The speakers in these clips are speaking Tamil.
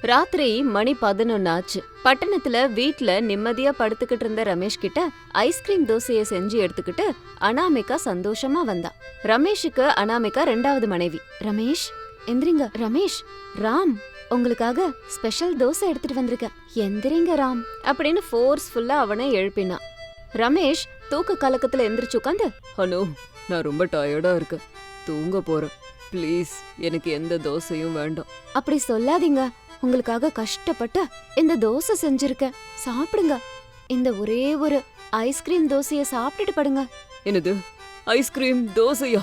ராத்திரி மணி பதினொன்னு ஆச்சு பட்டணத்துல வீட்ல நிம்மதியா படுத்துக்கிட்டு இருந்த ரமேஷ் கிட்ட ஐஸ்கிரீம் தோசைய செஞ்சு எடுத்துக்கிட்டு அனாமிகா சந்தோஷமா வந்தா. ரமேஷுக்கு அனாமிகா ரெண்டாவது மனைவி. ரமேஷ் எந்திரிங்க. ரமேஷ் ராம் உங்களுக்காக ஸ்பெஷல் தோசை எடுத்துட்டு வந்திருக்கேன். எந்திரிங்க ராம் அப்படின்னு ஃபோர்ஸ்ஃபுல்லா அவனை எழுப்பினான் ரமேஷ் தூக்க கலக்கத்துல எந்திரிச்சு உட்காந்து ஹலோ நான் ரொம்ப டயர்டா இருக்கேன். தூங்க போறேன். ப்ளீஸ் எனக்கு எந்த தோசையும் வேண்டாம். அப்படி சொல்லாதீங்க. உங்களுக்காக கஷ்டப்பட்டு இந்த தோசை செஞ்சிருக்கேன். சாப்பிடுங்க. இந்த ஒரே ஒரு ஐஸ்கிரீம் தோசைய சாப்பிட்டுட்டு படுங்க. என்னது? ஐஸ்கிரீம் தோசையா?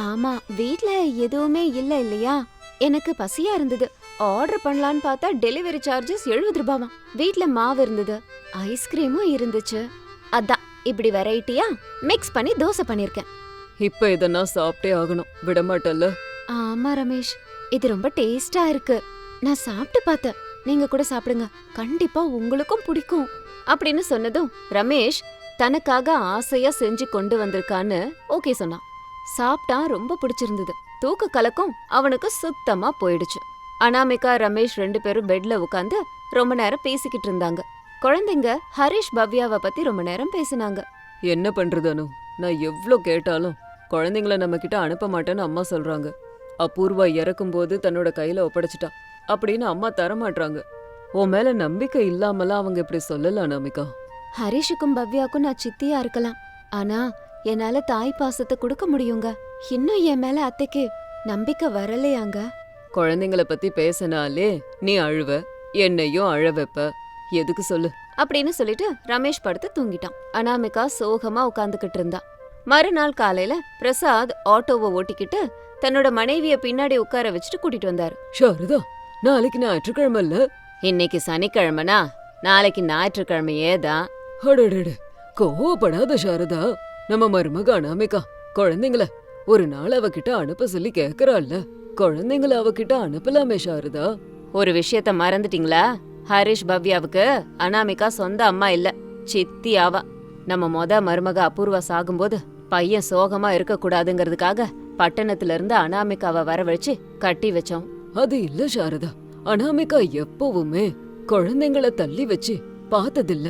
ஆமா வீட்ல எதுவுமே இல்ல இல்லையா? எனக்கு பசியா இருந்தது. ஆர்டர் பண்ணலான்னு பார்த்தா டெலிவரி சார்ஜஸ் எழுபது ரூபாவா? வீட்ல மாவு இருந்தது. ஐஸ்கிரீமும் இருந்துச்சு. அதான் இப்படி வெரைட்டியா மிக்ஸ் பண்ணி தோசை பண்ணிருக்கேன். இப்ப இதை நான் சாப்பிட்டே ஆகணும். விடமாட்டல்ல? ஆமா ரமேஷ். இது ரொம்ப டேஸ்டா இருக்கு. நான் சாப்பிட்டு பார்த்தேன். நீங்க கூட சாப்பிடுங்க. கண்டிப்பா உங்களுக்கும் பிடிக்கும். அப்படின்னு சொன்னதும் ரமேஷ் தனக்காக ஆசையா செஞ்சு கொண்டு வந்திருக்கான்னு ஓகே சொன்னான். சாப்பிட்டா ரொம்ப பிடிச்சிருந்தது. தூக்க கலக்கம் அவனுக்கு சுத்தமா போயிடுச்சு. அனாமிகா ரமேஷ் ரெண்டு பேரும் பெட்ல உட்காந்து ரொம்ப நேரம் பேசிக்கிட்டு இருந்தாங்க. குழந்தைங்க ஹரிஷ் பவ்யாவை பத்தி ரொம்ப நேரம் பேசினாங்க. என்ன பண்றது அனு? நான் எவ்ளோ கேட்டாலும் குழந்தைங்கள நம்ம கிட்ட அனுப்ப மாட்டேன்னு அம்மா சொல்றாங்க. அபூர்வா இறக்கும் போது தன்னோட கையில ஒப்படைச்சிட்டா. அப்படின்னு அம்மா தர மாட்றாங்க உன் மேல நம்பிக்கை இல்லாமலாம் அவங்க இப்படி சொல்லல அனாமிகா ஹரிஷுக்கும் பவ்யாக்கும் நான் சித்தியா இருக்கலாம். ஆனா என்னால தாய் பாசத்தை கொடுக்க முடியுங்க. இன்னும் என் மேல அத்தைக்கு நம்பிக்கை வரலையாங்க? குழந்தைங்கள பத்தி பேசினாலே நீ அழுவ என்னையும் அழ வைப்ப. எதுக்கு சொல்லு? அப்படின்னு சொல்லிட்டு ரமேஷ் படுத்து தூங்கிட்டான். அனாமிகா சோகமா உட்காந்துக்கிட்டு இருந்தா. மறுநாள் காலையில பிரசாத் ஆட்டோவை ஓட்டிக்கிட்டு தன்னோட மனைவிய பின்னாடி உட்கார வச்சுட்டு கூட்டிட்டு வந்தாரு. ஷாரதா நாளைக்கு ஞாயிற்றுக்கிழமை இல்ல இன்னைக்கு சனிக்கிழமைனா நாளைக்கு ஞாயிற்றுக்கிழமையே தான். அடடட கோவப்படாத சாரதா. நம்ம மருமக அனாமிகா குழந்தைங்கள ஒரு நாள் அவகிட்ட அனுப்ப சொல்லி கேக்குறாள்ல. குழந்தைங்கள அவகிட்ட அனுப்பலாமே சாரதா. ஒரு விஷயத்த மறந்துட்டீங்களா? ஹரிஷ் பவ்யாவுக்கு அனாமிகா சொந்த அம்மா இல்ல சித்தி ஆவா நம்ம மொத மருமக அபூர்வா சாகும்போது பையன் சோகமா இருக்க கூடாதுங்கிறதுக்காக பட்டணத்துல இருந்து அனாமிகாவை வரவழைச்சு கட்டி வச்சோம். அது இல்ல சாரதா. அனாமிகா எப்பவுமே குழந்தைங்கள தள்ளி வச்சு பார்த்ததில்ல.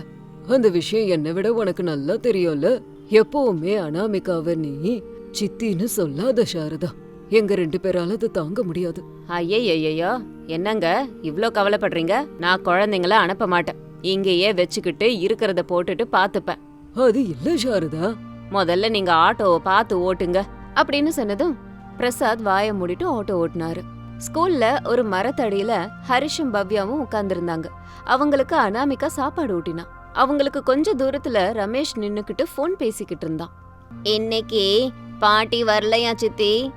அந்த விஷயம் என்னை விட உனக்கு நல்லா தெரியும்ல? எப்பவுமே அனாமிகாவ நீ சித்தின்னு சொல்லாத சாரதா. எங்க ரெண்டு பேரால அதை தாங்க முடியாது. ஐயையோ என்னங்க இவ்ளோ கவலைப்படுறீங்க? நான் குழந்தைங்கள அனுப்ப மாட்டேன். இங்கேயே வச்சுக்கிட்டு இருக்கிறத போட்டுட்டு பாத்துப்பேன் அது இல்ல சாரதா. முதல்ல நீங்க ஆட்டோவை பார்த்து ஓட்டுங்க. அப்படின்னு சொன்னதும் பிரசாத் வாயை மூடிட்டு ஆட்டோ ஓட்டுனாரு. ஸ்கூல்ல ஒரு மரத்தடியில ஹரிஷும் பவ்யாவும் உட்கார்ந்திருந்தாங்க. அவங்களுக்கு அனாமிகா சாப்பாடு ஊட்டினா. அவங்களுக்கு கொஞ்ச தூரத்துல ரமேஷ் நின்னுக்கிட்டு ஃபோன் பேசிக்கிட்டு இருந்தான். இன்னைக்கு பாட்டி வரலையா சித்தி?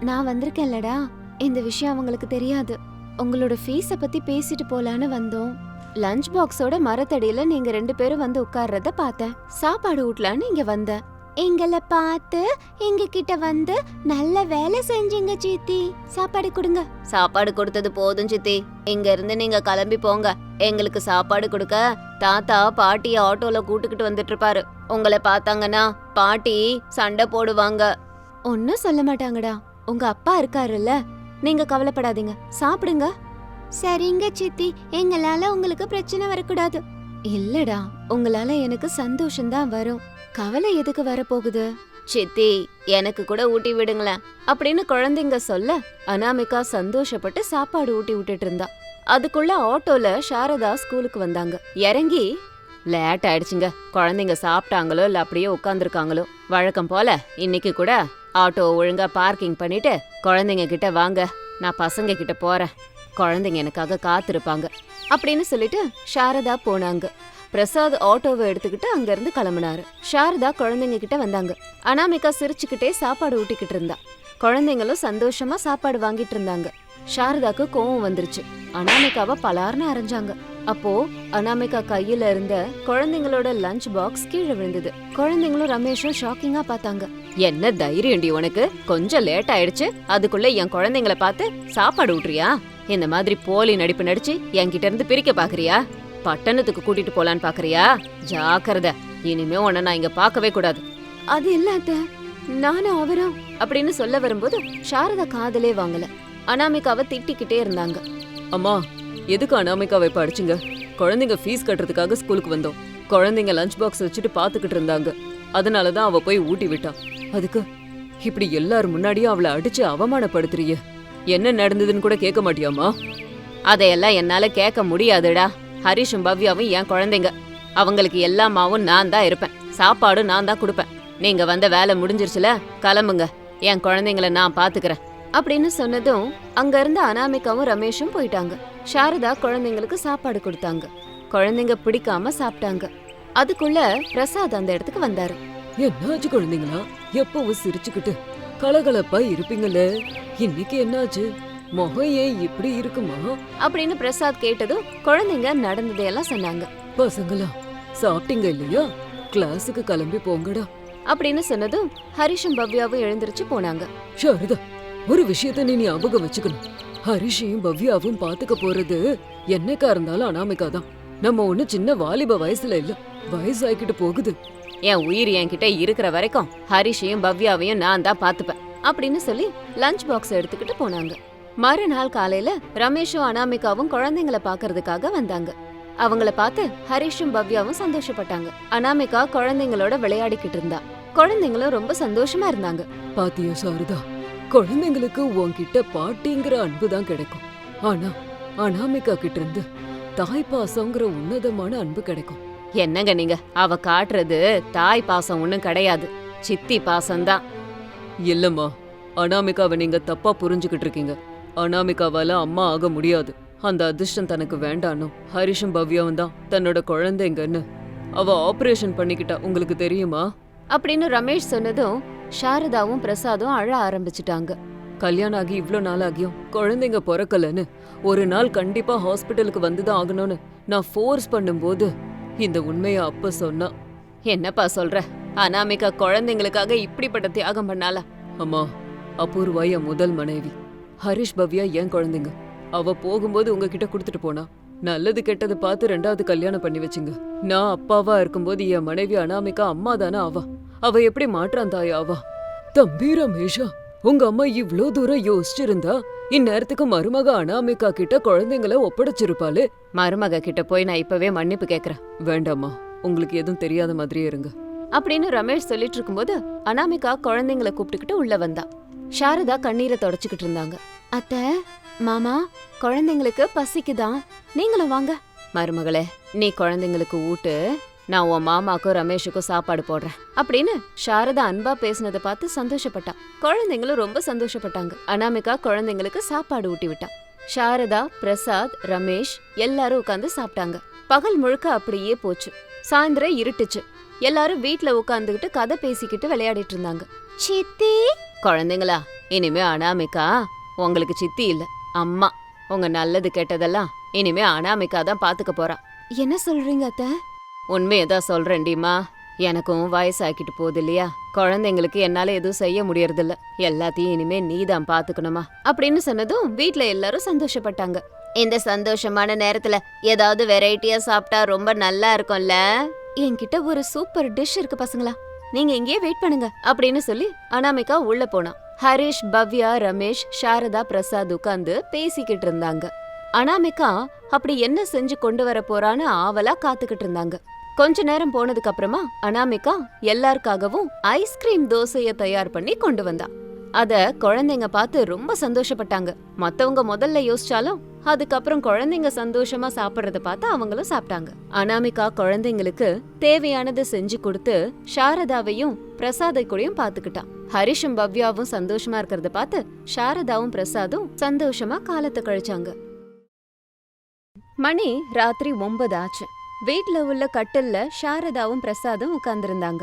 நான் வந்திருக்கேன்லடா. இந்த விஷயம் அவங்களுக்கு தெரியாது. உங்களோட ஃபீஸ பத்தி பேசிட்டு போலான்னு வந்தோம். லஞ்ச் பாக்ஸோட மரத்தடியில நீங்க ரெண்டு பேரும் வந்து உட்கார்றத பார்த்தேன். சாப்பாடு ஊட்டலான்னு இங்க வந்தேன். எங்களை பார்த்து எங்க கிட்ட வந்து நல்ல வேலை செஞ்சீங்க சித்தி. சாப்பாடு கொடுங்க. சாப்பாடு கொடுத்தது போதும் சித்தி. இங்க இருந்து நீங்க கிளம்பி போங்க. எங்களுக்கு சாப்பாடு கொடுக்க தாத்தா பாட்டிய ஆட்டோல கூட்டுக்கிட்டு வந்துட்டு இருப்பாரு உங்களை பார்த்தாங்கன்னா பாட்டி சண்டை போடுவாங்க. ஒன்னும் சொல்ல மாட்டாங்கடா. உங்க அப்பா இருக்காருல்ல. நீங்க கவலைப்படாதீங்க. சாப்பிடுங்க. சரிங்க சித்தி. எங்களால உங்களுக்கு பிரச்சனை வரக்கூடாது. இல்லடா. உங்களால எனக்கு சந்தோஷம்தான் வரும். கவலை எதுக்கு வரப்போகுது? சித்தி எனக்கு கூட ஊட்டி விடுங்களேன் அப்படின்னு குழந்தைங்க சொல்ல அனாமிகா சந்தோஷப்பட்டு சாப்பாடு ஊட்டி விட்டுட்டு இருந்தா. அதுக்குள்ள ஆட்டோல சாரதா ஸ்கூலுக்கு வந்தாங்க. இறங்கி லேட் ஆயிடுச்சுங்க. குழந்தைங்க சாப்பிட்டாங்களோ இல்ல அப்படியே உட்காந்துருக்காங்களோ வழக்கம் போல இன்னைக்கு கூட ஆட்டோ ஒழுங்கா பார்க்கிங் பண்ணிட்டு குழந்தைங்க கிட்ட வாங்க. நான் பசங்க கிட்ட போறேன். குழந்தைங்க எனக்காக காத்திருப்பாங்க. அப்படின்னு சொல்லிட்டு சாரதா போனாங்க. பிரசாத் ஆட்டோவை எடுத்துக்கிட்டு அங்கிருந்து கிளம்பினாரு. கிளம்புனாரு சாரதா குழந்தைங்க கிட்ட வந்தாங்க. அனாமிகா சிரிச்சுக்கிட்டே சாப்பாடு ஊட்டிக்கிட்டு இருந்தா. குழந்தைங்களும் சந்தோஷமா சாப்பாடு வாங்கிட்டு இருந்தாங்க. சாரதாக்கு கோவம் வந்துருச்சு. அனாமிகாவை பலார்னு அரைஞ்சாங்க. அப்போ அனாமிகா கையில இருந்த குழந்தைங்களோட லஞ்ச் பாக்ஸ் கீழே விழுந்தது. குழந்தைங்களும் ரமேஷும் ஷாக்கிங்கா பார்த்தாங்க. என்ன தைரியம்டி உனக்கு? கொஞ்சம் லேட் ஆயிடுச்சு. அதுக்குள்ள என் குழந்தைங்கள பார்த்து சாப்பாடு ஊட்டுறியா? இந்த மாதிரி போலி நடிப்பு நடிச்சு என்கிட்ட இருந்து பிரிக்க பாக்குறியா? பட்டணத்துக்கு கூட்டிட்டு போலான்னு பாக்குறியா? ஜாக்கிரத. இனிமே உன்னை நான் இங்க பார்க்கவே கூடாது. அது இல்ல அத்த. நானும் அவரும் அப்படின்னு சொல்ல வரும்போது சாரதா காதலே வாங்கல. அனாமிகாவை திட்டிக்கிட்டே இருந்தாங்க. அம்மா எதுக்கு அனாமிகாவை படிச்சுங்க குழந்தைங்க ஃபீஸ் கட்டுறதுக்காக ஸ்கூலுக்கு வந்தோம். குழந்தைங்க லஞ்ச் பாக்ஸ் வச்சுட்டு பாத்துக்கிட்டு இருந்தாங்க. அதனால தான் அவ போய் ஊட்டி விட்டா. அதுக்கு இப்படி எல்லாரும் முன்னாடியும் அவளை அடிச்சு அவமானப்படுத்துறிய. என்ன நடந்ததுன்னு கூட கேட்க மாட்டியாமா அதையெல்லாம் என்னால கேட்க முடியாதுடா. ஹரிஷும் பவ்யாவும் என் குழந்தைங்க. அவங்களுக்கு எல்லாமாவும் நான் தான் இருப்பேன். சாப்பாடு நான் தான் கொடுப்பேன். நீங்க வந்த வேலை முடிஞ்சிருச்சுல கிளம்புங்க. என் குழந்தைங்கள நான் பாத்துக்கிறேன். அப்படின்னு சொன்னதும் அங்க இருந்த அனாமிகாவும் ரமேஷும் போயிட்டாங்க. சாரதா குழந்தைங்களுக்கு சாப்பாடு கொடுத்தாங்க. குழந்தைங்க பிடிக்காம சாப்பிட்டாங்க. அதுக்குள்ள பிரசாத் அந்த இடத்துக்கு வந்தாரு. என்னாச்சு குழந்தைங்களா? எப்பவும் சிரிச்சுக்கிட்டு கலகலப்பா இருப்பீங்களே. இன்னைக்கு என்னாச்சு? முகம் ஏன் இப்படி இருக்குமா? அப்படின்னு பிரசாத் கேட்டதும் குழந்தைங்க நடந்ததையெல்லாம் சொன்னாங்க. பசங்களா சாப்பிட்டீங்க இல்லையா? கிளாஸுக்கு கிளம்பி போங்கடா. அப்படின்னு சொன்னதும் ஹரிஷும் பவ்யாவும் எழுந்திருச்சு போனாங்க. சாரதா ஒரு விஷயத்த நீ ஞாபகம் வச்சுக்கணும். ஹரிஷையும் பவ்யாவும் பாத்துக்க போறது என்னைக்கா இருந்தாலும் அனாமிகா தான் நம்ம ஒண்ணு சின்ன வாலிப வயசுல இல்ல வயசாகிக்கிட்டு போகுது. என் உயிர் என்கிட்ட இருக்கிற வரைக்கும் ஹரிஷையும் பவ்யாவையும் நான் தான் பாத்துப்பேன் அப்படின்னு சொல்லி லஞ்ச் பாக்ஸ் எடுத்துக்கிட்டு போனாங்க. மறுநாள் காலையில ரமேஷும் அனாமிகாவும் குழந்தைங்கள பாக்குறதுக்காக வந்தாங்க. அவங்கள பார்த்து ஹரிஷும் பவ்யாவும் சந்தோஷப்பட்டாங்க. அனாமிகா குழந்தைங்களோட விளையாடிக்கிட்டு இருந்தா. குழந்தைங்களும் ரொம்ப சந்தோஷமா இருந்தாங்க. பாத்தியா சாரதா? குழந்தைங்களுக்கு உன்கிட்ட பாட்டிங்கிற அன்பு தான் கிடைக்கும். ஆனா அனாமிகா கிட்ட இருந்து தாய் பாசங்கிற உன்னதமான அன்பு கிடைக்கும். என்னங்க நீங்க? அவ காட்டுறது தாய் பாசம் ஒண்ணும் கிடையாது. சித்தி பாசம்தான். இல்லம்மா அனாமிகாவை நீங்க தப்பா புரிஞ்சுக்கிட்டு இருக்கீங்க. அனாமிகாவால அம்மா ஆக முடியாது. அந்த அதிர்ஷ்டம் தனக்கு வேண்டானும் ஹரிஷும் பவ்யாவும் தான் தன்னோட குழந்தைங்கன்னு அவ ஆபரேஷன் பண்ணிக்கிட்டா உங்களுக்கு தெரியுமா? அப்படின்னு ரமேஷ் சொன்னதும் சாரதாவும் பிரசாதும் அழ ஆரம்பிச்சிட்டாங்க. கல்யாணம் ஆகி இவ்ளோ நாள் ஆகியும் குழந்தைங்க பிறக்கலன்னு. ஒரு நாள் கண்டிப்பா ஹாஸ்பிட்டலுக்கு வந்துதான் ஆகணும்னு நான் ஃபோர்ஸ் பண்ணும்போது இந்த உண்மைய அப்ப சொன்னா. என்னப்பா சொல்ற? அனாமிகா குழந்தைங்களுக்காக இப்படிப்பட்ட தியாகம் பண்ணாலா அம்மா அபூர்வா என் முதல் மனைவி. ஹரிஷ் பவ்யா என் குழந்தைங்க? அவ போகும்போது உங்ககிட்ட கொடுத்துட்டு போனா? நல்லது கெட்டது பார்த்து ரெண்டாவது கல்யாணம் பண்ணி வச்சுங்க. நான் அப்பாவா இருக்கும்போது என் மனைவி அனாமிகா அம்மா தானே ஆவா அவ எப்படி மாற்றான் தாய் ஆவா தம்பி ரமேஷா உங்க அம்மா இவ்ளோ தூரம் யோசிச்சிருந்தா இந்நேரத்துக்கு மருமக அனாமிகா கிட்ட குழந்தைங்கள ஒப்படைச்சிருப்பாளே? மருமக கிட்ட போய் நான் இப்பவே மன்னிப்பு கேக்குறேன். வேண்டாம்மா உங்களுக்கு எதுவும் தெரியாத மாதிரியே இருங்க. அப்படின்னு ரமேஷ் சொல்லிட்டு இருக்கும்போது அனாமிகா குழந்தைங்கள கூப்பிட்டுக்கிட்டு உள்ள வந்தா. சாரதா கண்ணீரை தொடச்சுக்கிட்டு இருந்தாங்க. அத்த மாமா குழந்தைங்களுக்கு பசிக்குதான் நீங்களும் வாங்க. மருமகளே நீ குழந்தைங்களுக்கு ஊட்டு. நான் உன் மாமாக்கும் ரமேஷுக்கும் சாப்பாடு போடுறேன். அப்படின்னு சாரதா அன்பா பேசினதை பார்த்து சந்தோஷப்பட்டா. குழந்தைங்களும் ரொம்ப சந்தோஷப்பட்டாங்க. அனாமிகா குழந்தைங்களுக்கு சாப்பாடு ஊட்டி விட்டா. சாரதா பிரசாத் ரமேஷ் எல்லாரும் உட்காந்து சாப்பிட்டாங்க. பகல் முழுக்க அப்படியே போச்சு. சாயந்தரம் இருட்டுச்சு. எல்லாரும் வீட்டுல உட்காந்துக்கிட்டு கதை பேசிக்கிட்டு விளையாடிட்டு இருந்தாங்க. சித்தி? குழந்தைங்களா இனிமே அனாமிகா உங்களுக்கு சித்தி இல்ல அம்மா. உங்க நல்லது கெட்டதெல்லாம் இனிமே அனாமிகா தான் பாத்துக்க போறா. என்ன சொல்றீங்க அத்த? உண்மையதான் சொல்றேன்டிமா எனக்கும் வயசாக்கிட்டு போகுது இல்லையா? குழந்தைங்களுக்கு என்னால எதுவும் செய்ய முடியறதில்ல. எல்லாத்தையும் இனிமே நீதான் பாத்துக்கணுமா? அப்படின்னு சொன்னதும் வீட்ல எல்லாரும் சந்தோஷப்பட்டாங்க. இந்த சந்தோஷமான நேரத்துல ஏதாவது வெரைட்டியா சாப்பிட்டா ரொம்ப நல்லா இருக்கும்ல? என்கிட்ட ஒரு சூப்பர் டிஷ் இருக்கு பசங்களா. நீங்க இங்கேயே வெயிட் பண்ணுங்க அப்படின்னு சொல்லி அனாமிகா உள்ள போனா. ஹரிஷ் பவ்யா ரமேஷ் சாரதா பிரசாத் உட்கார்ந்து பேசிக்கிட்டு இருந்தாங்க. அனாமிகா அப்படி என்ன செஞ்சு கொண்டு வர போறான்னு ஆவலா காத்துக்கிட்டு இருந்தாங்க. கொஞ்ச நேரம் போனதுக்கு அப்புறமா அனாமிகா எல்லாருக்காகவும் ஐஸ்கிரீம் தோசைய தயார் பண்ணி கொண்டு வந்தா. அத குழந்தைங்க பார்த்து ரொம்ப சந்தோஷப்பட்டாங்க. மத்தவங்க முதல்ல யோசிச்சாலும் அதுக்கப்புறம் குழந்தைங்க சந்தோஷமா சாப்பிடுறத பார்த்து அவங்களும் சாப்பிட்டாங்க. அனாமிகா குழந்தைங்களுக்கு தேவையானதை செஞ்சு கொடுத்து சாரதாவையும் பிரசாதை கூடயும் பாத்துக்கிட்டான் ஹரிஷும் பவ்யாவும் சந்தோஷமா இருக்கிறத பார்த்து சாரதாவும் பிரசாதும் சந்தோஷமா காலத்தை கழிச்சாங்க. மணி ராத்திரி ஒன்பது ஆச்சு. வீட்ல உள்ள கட்டில்ல சாரதாவும் பிரசாதும் உட்கார்ந்திருந்தாங்க.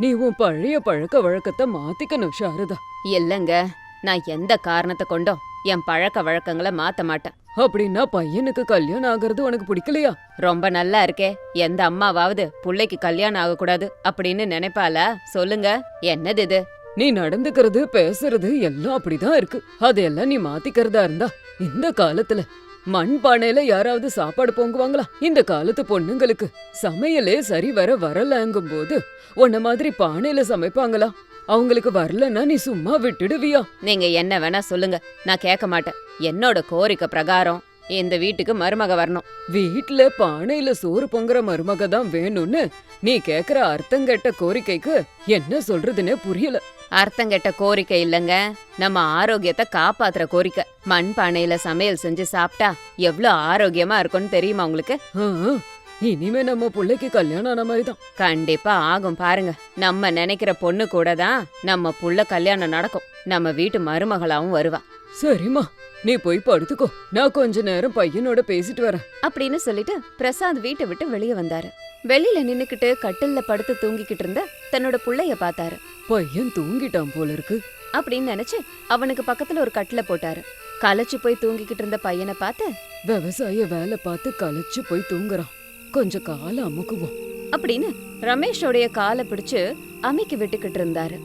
நீ உன் பழைய பழக்க வழக்கத்தை மாத்திக்கணும் சாரதா. இல்லங்க நான் எந்த காரணத்தை கொண்டும் என் பழக்க வழக்கங்களை மாத்த மாட்டேன். அப்படின்னா பையனுக்கு கல்யாணம் ஆகிறது உனக்கு பிடிக்கலையா? ரொம்ப நல்லா இருக்கே. எந்த அம்மாவாவது புள்ளைக்கு கல்யாணம் ஆகக்கூடாது அப்படின்னு நினைப்பாளா? சொல்லுங்க. என்னது இது? நீ நடந்துக்கிறது பேசுறது எல்லாம் அப்படிதான் இருக்கு. அதையெல்லாம் நீ மாத்திக்கிறதா இருந்தா இந்த காலத்துல மண் பானையில யாராவது சாப்பாடு பொங்குவாங்களா? இந்த காலத்து பொண்ணுங்களுக்கு சமையலே சரி வர வரலங்கும் போது உன்ன மாதிரி பானையில சமைப்பாங்களா? அவங்களுக்கு வரலன்னா நீ சும்மா விட்டுடுவியா? நீங்க என்ன வேணா சொல்லுங்க. நான் கேட்க மாட்டேன். என்னோட கோரிக்கை பிரகாரம் இந்த வீட்டுக்கு மருமக வரணும். வீட்ல பானையில சோறு பொங்குற மருமக தான் வேணும்னு நீ கேக்குற அர்த்தங்கெட்ட கோரிக்கைக்கு என்ன சொல்றதுன்னே புரியல. அர்த்தங்கெட்ட கோரிக்கை இல்லைங்க. நம்ம ஆரோக்கியத்தை காப்பாத்துற கோரிக்கை. மண் பானையில சமையல் செஞ்சு சாப்பிட்டா எவ்வளோ ஆரோக்கியமா இருக்கும்னு தெரியுமா உங்களுக்கு? இனிமே நம்ம புள்ளைக்கு கல்யாணம் ஆன மாதிரி தான் கண்டிப்பா ஆகும் பாருங்க. நம்ம நினைக்கிற பொண்ணு கூட தான் நம்ம புள்ள கல்யாணம் நடக்கும். நம்ம வீட்டு மருமகளாவும் வருவா. சரிம்மா. நீ போய் படுத்துக்கோ. நான் கொஞ்ச நேரம் பையனோட பேசிட்டு வரேன். அப்படின்னு சொல்லிட்டு பிரசாத் வீட்டை விட்டு வெளியே வந்தாரு. வெளியில நின்னுக்கிட்டு கட்டில்ல படுத்து தூங்கிக்கிட்டு இருந்த தன்னோட புள்ளைய பார்த்தாரு. பையன் தூங்கிட்டான் போல இருக்கு. அப்படின்னு நினைச்சு அவனுக்கு பக்கத்துல ஒரு கட்டில போட்டாரு. களைச்சு போய் தூங்கிக்கிட்டு இருந்த பையனை பார்த்து விவசாய வேலை பார்த்து களைச்சு போய் தூங்குறான். கொஞ்சம் காலம் அமுக்குவோம். அப்படின்னு ரமேஷோடைய காலை பிடிச்சு அமைக்கி விட்டுக்கிட்டு இருந்தாரு.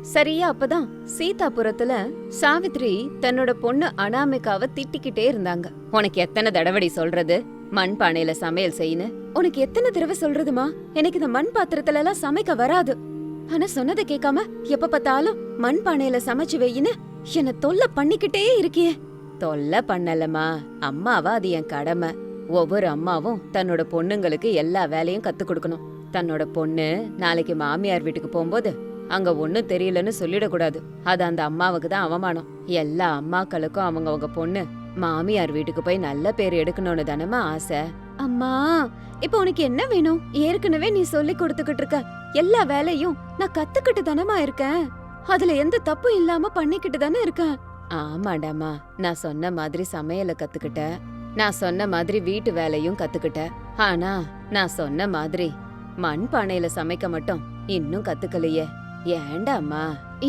சரியா அப்பதான் சீதாபுரத்துல சாவித்ரி தன்னோட பொண்ணு அனாமிகாவை திட்டிக்கிட்டே இருந்தாங்க. உனக்கு எத்தனை தடவடி சொல்றது? மண் பானையில சமையல் செய்யுன்னு உனக்கு எத்தனை தடவை சொல்றதுமா? எனக்கு இந்த மண் பாத்திரத்துல எல்லாம் சமைக்க வராது. ஆனா சொன்னதை கேட்காம எப்ப பார்த்தாலும் மண் பானையில சமைச்சு வெயின்னு என்ன தொல்லை பண்ணிக்கிட்டே இருக்கியே. தொல்லை பண்ணலமா அம்மாவா அது என் கடமை. ஒவ்வொரு அம்மாவும் தன்னோட பொண்ணுங்களுக்கு எல்லா வேலையும் கத்து கொடுக்கணும். தன்னோட பொண்ணு நாளைக்கு மாமியார் வீட்டுக்கு போகும்போது அங்க ஒண்ணும் தெரியலன்னு சொல்லிடக்கூடாது அது அந்த அம்மாவுக்கு தான் அவமானம். எல்லா அம்மாக்களுக்கும் அவங்க அவங்க பொண்ணு மாமியார் வீட்டுக்கு போய் நல்ல பேர் எடுக்கணும்னு தானமா ஆசை? அம்மா இப்போ உனக்கு என்ன வேணும்? ஏற்கனவே நீ சொல்லி கொடுத்துக்கிட்டு இருக்க எல்லா வேலையும் நான் கத்துக்கிட்டு தானமா இருக்கேன். அதுல எந்த தப்பும் இல்லாம பண்ணிக்கிட்டு தானே இருக்கேன். ஆமாடாமா நான் சொன்ன மாதிரி சமையல கத்துக்கிட்டேன் நான் சொன்ன மாதிரி வீட்டு வேலையும் கத்துக்கிட்டேன் ஆனா நான் சொன்ன மாதிரி மண் பானையில சமைக்க மட்டும் இன்னும் கத்துக்கலையே. ஏண்டாம்மா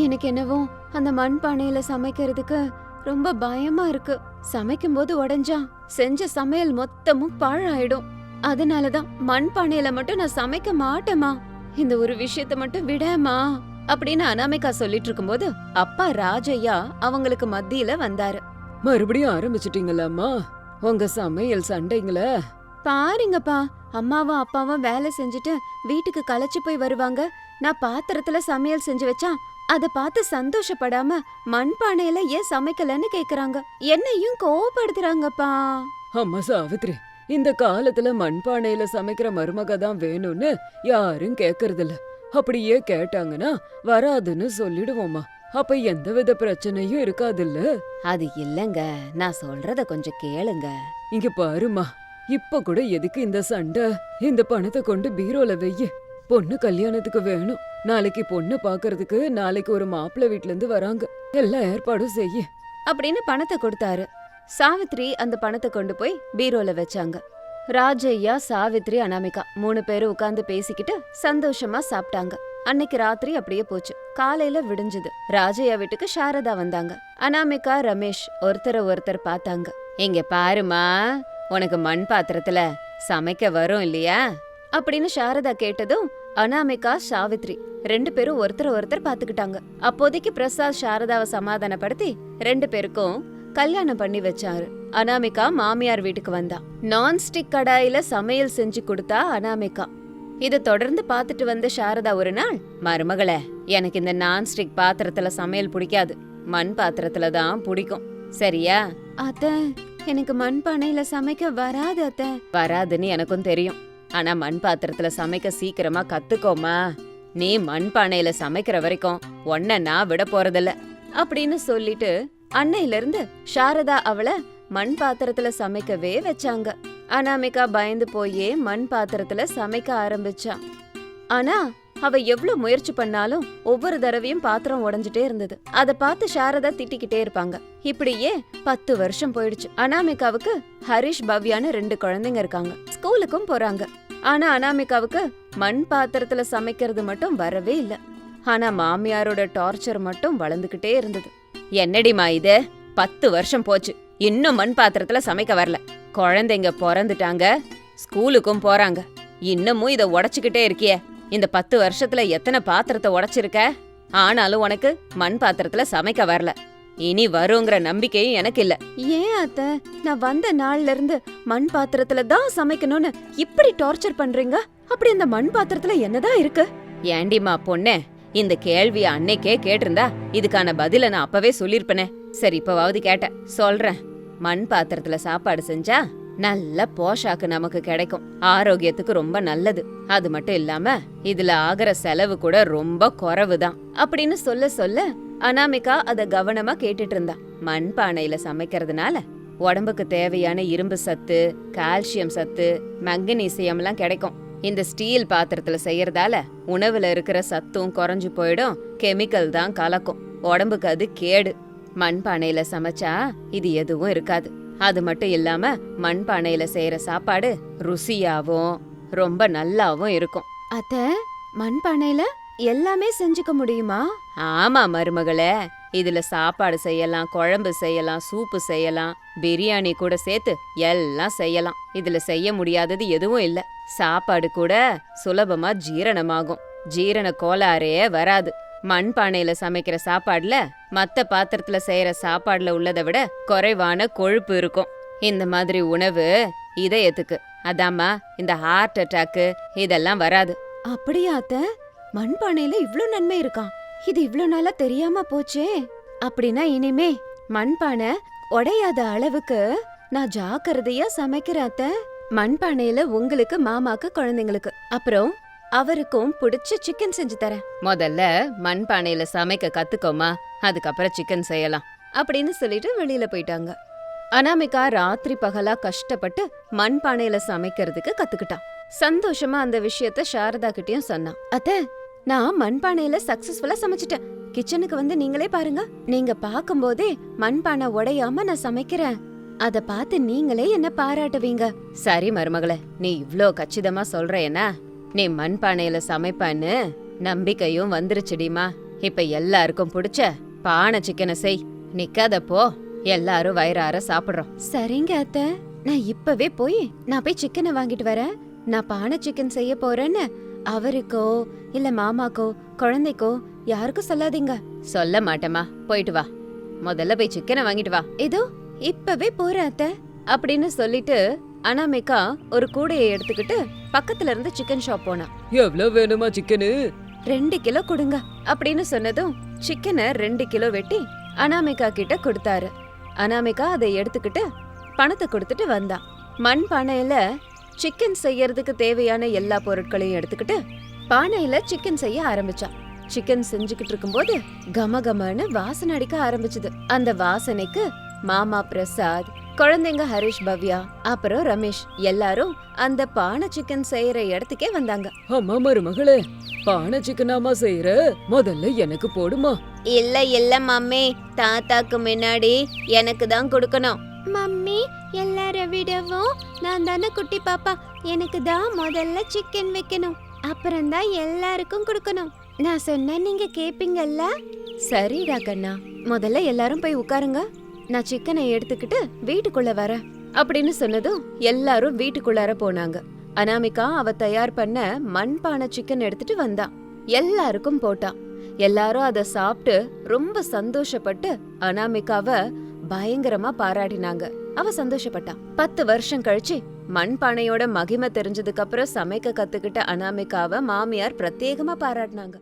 எனக்கு என்னவோ அந்த மண் பானையில சமைக்கிறதுக்கு ரொம்ப பயமா இருக்கு. சமைக்கும் போது உடஞ்சா செஞ்ச சமையல் மொத்தமும் பாழாயிடும். அதனாலதான் மண் பானையில மட்டும் நான் சமைக்க மாட்டேமா இந்த ஒரு விஷயத்த மட்டும் விடமா அப்படின்னு அனாமிகா சொல்லிட்டு இருக்கும்போது அப்பா ராஜையா அவங்களுக்கு மத்தியில வந்தாரு. மறுபடியும் ஆரம்பிச்சிட்டீங்களாம்மா? உங்க சமையல் சண்டைங்கள. பாருங்கப்பா. அம்மாவும் அப்பாவும் வேலை செஞ்சுட்டு வீட்டுக்கு களைச்சு போய் வருவாங்க. நான் பாத்திரத்துல சமையல் செஞ்சு வச்சா அத பார்த்து சந்தோஷப்படாம மண் பானையில ஏன் சமைக்கலன்னு கேக்குறாங்க. என்னையும் கோவப்படுத்துறாங்கப்பா. அம்மா சாவித்ரி இந்த காலத்துல மண்பானையில சமைக்கிற மருமக தான் வேணும்னு யாரும் கேக்குறதில்ல. அப்படியே கேட்டாங்கன்னா வராதுன்னு சொல்லிடுவோம்மா. அப்ப எந்தவித பிரச்சனையும் இருக்காதுல்ல? அது இல்லங்க. நான் சொல்றத கொஞ்சம் கேளுங்க. இங்க பாருமா இப்ப கூட எதுக்கு இந்த சண்டை? இந்த பணத்தை கொண்டு பீரோல வெய்ய. பொண்ணு கல்யாணத்துக்கு வேணும். நாளைக்கு பொண்ணு பாக்குறதுக்கு நாளைக்கு ஒரு மாப்பிள்ளை வீட்ல இருந்து வராங்க. எல்லா ஏற்பாடும் செய்ய. அப்படின்னு பணத்தை கொடுத்தாரு. சாவித்ரி அந்த பணத்தை கொண்டு போய் பீரோல வச்சாங்க. ராஜையா சாவித்ரி அனாமிகா மூணு பேரும் உட்கார்ந்து பேசிக்கிட்டு சந்தோஷமா சாப்பிட்டாங்க. அன்னைக்கு ராத்திரி அப்படியே போச்சு. காலையில விடிஞ்சது. ராஜையா வீட்டுக்கு சாரதா வந்தாங்க. அனாமிகா ரமேஷ் ஒருத்தர ஒருத்தர் பார்த்தாங்க. இங்க பாருமா உனக்கு மண் பாத்திரத்துல சமைக்க வரும் இல்லையா? அப்படின்னு சாரதா கேட்டதும் அனாமிகா சாவித்ரி ரெண்டு பேரும் ஒருத்தர் ஒருத்தர் பாத்துக்கிட்டாங்க அப்போதைக்கு பிரசாத் சாரதாவை சமாதானப்படுத்தி ரெண்டு பேருக்கும் கல்யாணம் பண்ணி வச்சாரு. அனாமிகா மாமியார் வீட்டுக்கு வந்தா. நான்ஸ்டிக் கடாயில சமையல் செஞ்சு கொடுத்தா அனாமிகா. இத தொடர்ந்து பார்த்துட்டு வந்த சாரதா ஒரு நாள் மருமகளே எனக்கு இந்த நான்ஸ்டிக் பாத்திரத்துல சமையல் பிடிக்காது. மண் பாத்திரத்துல தான் பிடிக்கும். சரியா? அத்த எனக்கு மண் பானையில சமைக்க வராது அத்த. வராதுன்னு எனக்கும் தெரியும். ஆனா மண் பாத்திரத்துல சமைக்க சீக்கிரமா கத்துக்கோமா. நீ மண் பானையில சமைக்கிற வரைக்கும் ஒன்ன நான் விட போறதில்ல. அப்படின்னு சொல்லிட்டு அன்னையில இருந்து சாரதா அவளை மண் பாத்திரத்துல சமைக்கவே வச்சாங்க. அனாமிகா பயந்து போயே மண் பாத்திரத்துல சமைக்க ஆரம்பிச்சா. ஆனா அவ எவ்ளோ முயற்சி பண்ணாலும் ஒவ்வொரு தடவையும் பாத்திரம் உடைஞ்சிட்டே இருந்தது. அத பார்த்து சாரதா திட்டிக்கிட்டே இருப்பாங்க. இப்படியே பத்து வருஷம் போயிடுச்சு. அனாமிகாவுக்கு ஹரிஷ் பவ்யான்னு ரெண்டு குழந்தைங்க இருக்காங்க. ஸ்கூலுக்கும் போறாங்க. ஆனா அனாமிகாவுக்கு மண் பாத்திரத்துல சமைக்கிறது மட்டும் வரவே இல்ல. ஆனா மாமியாரோட டார்ச்சர் மட்டும் வளர்ந்துகிட்டே இருந்தது. என்னடிமா இது? பத்து வருஷம் போச்சு. இன்னும் மண் பாத்திரத்துல சமைக்க வரல. குழந்தைங்க பிறந்துட்டாங்க. ஸ்கூலுக்கும் போறாங்க. இன்னமும் இத உடைச்சுக்கிட்டே இருக்கியே. இந்த பத்து வருஷத்துல எத்தனை பாத்திரத்தை உடைச்சிருக்க? ஆனாலும் உனக்கு மண் பாத்திரத்துல சமைக்க வரல. இனி வருங்கிற நம்பிக்கையும் எனக்கு இல்ல. ஏன் அத்த? நான் வந்த நாள்ல இருந்து மண் பாத்திரத்துல தான் சமைக்கணும்னு இப்படி டார்ச்சர் பண்றீங்க? அப்படி இந்த மண் பாத்திரத்துல என்னதான் இருக்கு? ஏண்டிமா பொண்ணே இந்த கேள்விய அன்னைக்கே கேட்டிருந்தா இதுக்கான பதில நான் அப்பவே சொல்லிருப்பனே. சரி இப்பவாவது கேட்டேன். சொல்றேன். மண் பாத்திரத்துல சாப்பாடு செஞ்சா நல்ல போஷாக்கு நமக்கு கிடைக்கும். ஆரோக்கியத்துக்கு ரொம்ப நல்லது. அது மட்டும் இல்லாம இதுல ஆகிற செலவு கூட ரொம்ப குறவுதான். அப்படின்னு சொல்ல சொல்ல அனாமிகா அத கவனமா கேட்டுட்டு இருந்தா. மண் பானையில சமைக்கிறதுனால உடம்புக்கு தேவையான இரும்பு சத்து கால்சியம் சத்து மங்கனீசியம்லாம் கிடைக்கும். இந்த ஸ்டீல் பாத்திரத்துல செய்யறதால உணவுல இருக்கிற சத்தும் குறைஞ்சு போயிடும். கெமிக்கல் தான் கலக்கும். உடம்புக்கு அது கேடு. மண்பானையில சமைச்சா இது எதுவும் இருக்காது. அது மட்டும் இல்லாம மண்பானையில செய்யற சாப்பாடு ருசியாவும் ரொம்ப நல்லாவும் இருக்கும். அத்த மண்பானையில எல்லாமே செஞ்சுக்க முடியுமா? ஆமா மருமகளே இதுல சாப்பாடு செய்யலாம் குழம்பு செய்யலாம் சூப்பு செய்யலாம் பிரியாணி கூட சேர்த்து எல்லாம் செய்யலாம். இதுல செய்ய முடியாதது எதுவும் இல்ல. சாப்பாடு கூட சுலபமா ஜீரணமாகும். ஜீரண கோளாறே வராது. மண் பானையில சமைக்கிற சாப்பாடுல மத்த பாத்திரத்துல செய்யற சாப்பாடுல உள்ளதை விட குறைவான கொழுப்பு இருக்கும். இந்த மாதிரி உணவு இதயத்துக்கு. அதாம்மா இந்த ஹார்ட் அட்டாக்கு இதெல்லாம் வராது. அப்படியா அத்த? மண்பானையில இவ்ளோ நன்மை இருக்கான் இது இவ்ளோ நாளா தெரியாம போச்சே. அப்படின்னா இனிமே மண்பானை உடையாத அளவுக்கு நான் ஜாக்கிரதையா சமைக்கிறேன் அத்த. மண்பானையில உங்களுக்கு மாமாக்கு குழந்தைங்களுக்கு. அப்புறம் அவருக்கும் பிடிச்ச சிக்கன் செஞ்சு தரேன். முதல்ல மண்பானையில சமைக்க கத்துக்கோமா? அதுக்கப்புறம் சிக்கன் செய்யலாம். அப்படின்னு சொல்லிட்டு வெளியில போயிட்டாங்க. அனாமிகா ராத்திரி பகலா கஷ்டப்பட்டு மண்பானையில சமைக்கிறதுக்கு கத்துக்கிட்டான். சந்தோஷமா அந்த விஷயத்த சாரதா கிட்டயும் சொன்னான். அத்த நான் மண்பானையில சக்சஸ்ஃபுல்லா சமைச்சிட்டேன். கிச்சனுக்கு வந்து நீங்களே பாருங்க. நீங்க பாக்கும்போதே மண்பானை உடையாம நான் சமைக்கிறேன். அத பார்த்து நீங்களே என்ன பாராட்டுவீங்க? சரி மருமகளே நீ இவ்ளோ கச்சிதமா சொல்றேனா நீ மண்பானையில சமைப்பான்னு நம்பிக்கையும் வந்துருச்சுடிமா. இப்ப எல்லாருக்கும் பிடிச்ச பானை சிக்கனை செய். நிக்காத போ. எல்லாரும் வயிறார சாப்பிடுறோம். சரிங்க அத்த. நான் இப்பவே போய் நான் போய் சிக்கனை வாங்கிட்டு வரேன். நான் பானை சிக்கன் செய்ய போறேன்னு அவருக்கோ இல்ல மாமாக்கோ குழந்தைக்கோ யாருக்கும் சொல்லாதீங்க. சொல்ல மாட்டேமா போயிட்டு வா. முதல்ல போய் சிக்கனை வாங்கிட்டு வா. இதோ இப்பவே போறேன் அத்த. அப்படின்னு சொல்லிட்டு அனாமிகா ஒரு கூடையை எடுத்துக்கிட்டு பக்கத்துல இருந்து சிக்கன் ஷாப் போனா. எவ்வளவு வேணுமா சிக்கனு ரெண்டு கிலோ கொடுங்க அப்படின்னு சொன்னதும் சிக்கனை ரெண்டு கிலோ வெட்டி அனாமிகா கிட்ட கொடுத்தாரு. அனாமிகா அதை எடுத்துக்கிட்டு பணத்தை கொடுத்துட்டு வந்தா. மண் பானையில சிக்கன் செய்யறதுக்கு தேவையான எல்லா பொருட்களையும் எடுத்துக்கிட்டு பானையில சிக்கன் செய்ய ஆரம்பிச்சா. சிக்கன் செஞ்சுக்கிட்டு இருக்கும்போது கமகமன்னு வாசனை அடிக்க ஆரம்பிச்சது. அந்த வாசனைக்கு மாமா பிரசாத் குழந்தைங்க ஹரிஷ் பவ்யா அப்புறம் ரமேஷ். எல்லாரும் அந்த பானை சிக்கன் செய்யற இடத்துக்கே வந்தாங்க. அம்மா மருமகளே. பானை சிக்கனாமா செய்யற முதல்ல எனக்கு போடுமா? இல்ல இல்ல மம்மி. தாத்தாக்கு முன்னாடி எனக்கு தான் கொடுக்கணும். மம்மி எல்லார விடவும் நான் தானே குட்டி பாப்பா. எனக்கு தான் முதல்ல சிக்கன் வைக்கணும். அப்புறம் தான் எல்லாருக்கும் கொடுக்கணும். நான் சொன்னா நீங்க கேப்பீங்கல்ல? சரிடா கண்ணா. முதல்ல எல்லாரும் போய் உட்காருங்க. நான் சிக்கனை எடுத்துக்கிட்டு வீட்டுக்குள்ள வரேன் அப்படின்னு சொன்னதும் எல்லாரும் வீட்டுக்குள்ளார போனாங்க. அனாமிகா அவ தயார் பண்ண மண்பானை சிக்கன் எடுத்துட்டு வந்தான் எல்லாருக்கும் போட்டான் எல்லாரும் அத சாப்பிட்டு ரொம்ப சந்தோஷப்பட்டு அனாமிகாவ பயங்கரமா பாராட்டினாங்க. அவ சந்தோஷப்பட்டான் பத்து வருஷம் கழிச்சு மண்பானையோட மகிமை தெரிஞ்சதுக்கு அப்புறம் சமைக்க கத்துக்கிட்ட அனாமிகாவ மாமியார் பிரத்யேகமா பாராட்டினாங்க.